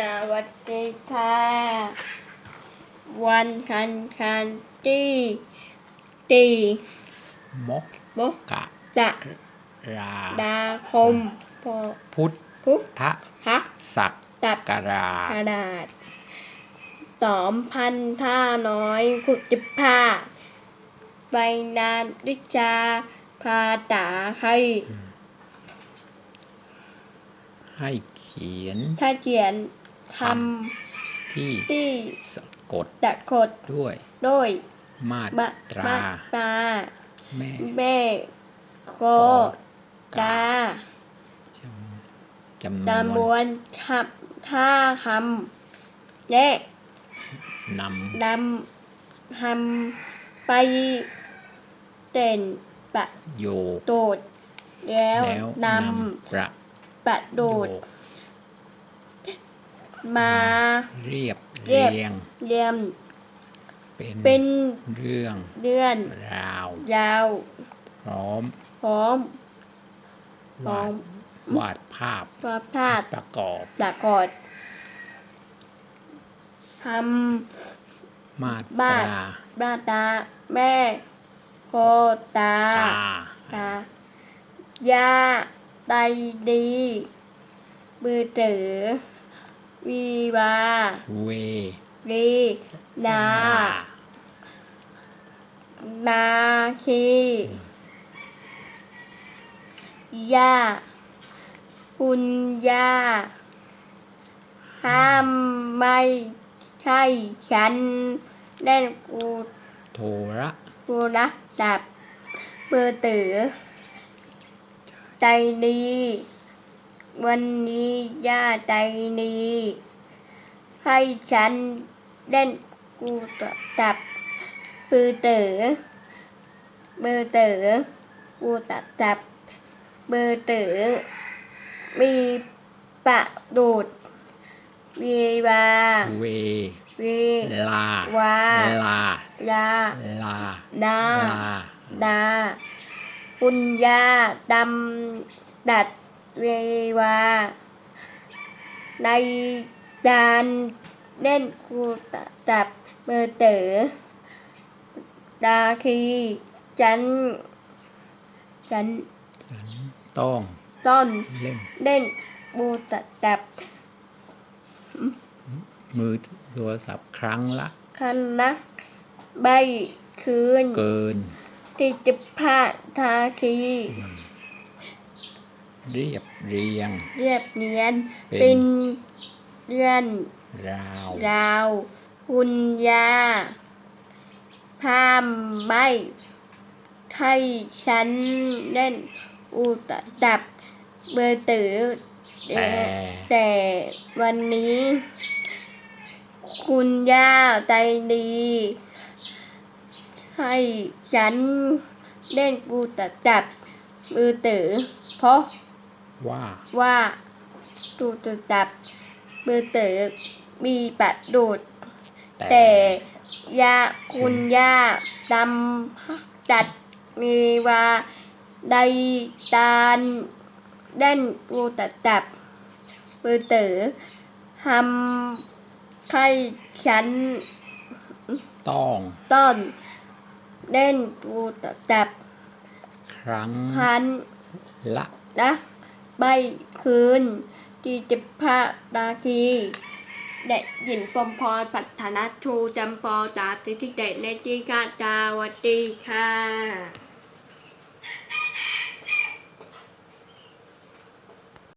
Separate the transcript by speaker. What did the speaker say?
Speaker 1: สวัสดีค่ะ วันคันคันที่ตี
Speaker 2: มก
Speaker 1: มก
Speaker 2: กะ
Speaker 1: จะ
Speaker 2: รา
Speaker 1: ดาคมพอ
Speaker 2: พุท
Speaker 1: พุก
Speaker 2: ธ
Speaker 1: พัก
Speaker 2: ศัก
Speaker 1: ตับ
Speaker 2: กราก
Speaker 1: ระดาษสอมพันท่าน้อยขุดจิบผ้าใบนานวิชาพาตาให้
Speaker 2: ให้เขียน
Speaker 1: ถ้าเขียน ค
Speaker 2: ที่ำ
Speaker 1: ที่
Speaker 2: สะกด
Speaker 1: จะกด
Speaker 2: ด้วย
Speaker 1: โดย
Speaker 2: มา
Speaker 1: บะ
Speaker 2: ตรา
Speaker 1: มาตา
Speaker 2: แม่
Speaker 1: เบ้โกดา
Speaker 2: จำจำน
Speaker 1: จำน
Speaker 2: วน
Speaker 1: วนคำท่าคำและ
Speaker 2: น
Speaker 1: ดำทำไปเด่นประำ
Speaker 2: โยก
Speaker 1: โดดแล้ว
Speaker 2: แล้ว
Speaker 1: น
Speaker 2: นำประำ
Speaker 1: ประโด
Speaker 2: โย
Speaker 1: ด
Speaker 2: ก
Speaker 1: มา
Speaker 2: เรียบ
Speaker 1: เรียบ
Speaker 2: เรียง
Speaker 1: เรียม
Speaker 2: เป็น
Speaker 1: เป็น
Speaker 2: เรื่อง
Speaker 1: เดือน
Speaker 2: ราว
Speaker 1: ยาว
Speaker 2: พร้อม
Speaker 1: พร้อมพร้
Speaker 2: วา
Speaker 1: อ
Speaker 2: ด
Speaker 1: ม
Speaker 2: วาดภาพ
Speaker 1: ประพาด
Speaker 2: ประกอบ
Speaker 1: ประกอดท
Speaker 2: มาต
Speaker 1: บ้าน
Speaker 2: ราำ
Speaker 1: บ้าตาแม่โคตา
Speaker 2: กา
Speaker 1: ตายาไตดี มือถือ วีวา
Speaker 2: เว
Speaker 1: วีนา นาคียาคุณยาห้ามไม่ใช่ฉันเล่นกู
Speaker 2: โทระ
Speaker 1: กูนะจับมือถือใจดี วันนี้ย่าใจดีให้ฉันเล่นกูจับมือถือมือถือกูตัดจับมือถือมีประดูดวีวา
Speaker 2: เว
Speaker 1: วี
Speaker 2: ลา
Speaker 1: วา
Speaker 2: ลา
Speaker 1: ยา
Speaker 2: ลา
Speaker 1: ดา
Speaker 2: ลา
Speaker 1: ดาคุณยาดำดัด เววา ในดานเล่นกูจับมือถือดาคีจันจัน
Speaker 2: ฉัน ต้อง
Speaker 1: ต้น
Speaker 2: เล่น
Speaker 1: เล่นบูจับ
Speaker 2: มือโทรศัพท์ครั้งละ
Speaker 1: คันนักใบคืน
Speaker 2: เกิน
Speaker 1: ที่จะพาทาคี
Speaker 2: เรียบเรียง
Speaker 1: เรียบเนียน
Speaker 2: เป็น
Speaker 1: เป็นเรือน
Speaker 2: ราว
Speaker 1: ราว คุณยาพามไม่ให้ฉันเล่นอุตจับเบอร์ตือ
Speaker 2: แต่
Speaker 1: แต่วันนี้ คุณย่าใจดี ให้ฉันเล่นกูตจับมือถือเพราะ
Speaker 2: ว่า
Speaker 1: ว่าตูตจับมือถือมีประดูดแต่ยาคุณย่าดำจัดมีว่าใดตาลเล่นกูตัดจับมือถือทำให้ฉัน
Speaker 2: ต้อง
Speaker 1: ต้นเล่นกูตัดจับ
Speaker 2: ครั้ง
Speaker 1: พัน
Speaker 2: ละ
Speaker 1: นะ ใบคืนจีจิพะนาทีเด็กหญิงปมพรปัฒนาชูจำปอจากสิทธิเด็กในจีกาจาวตีค่ะ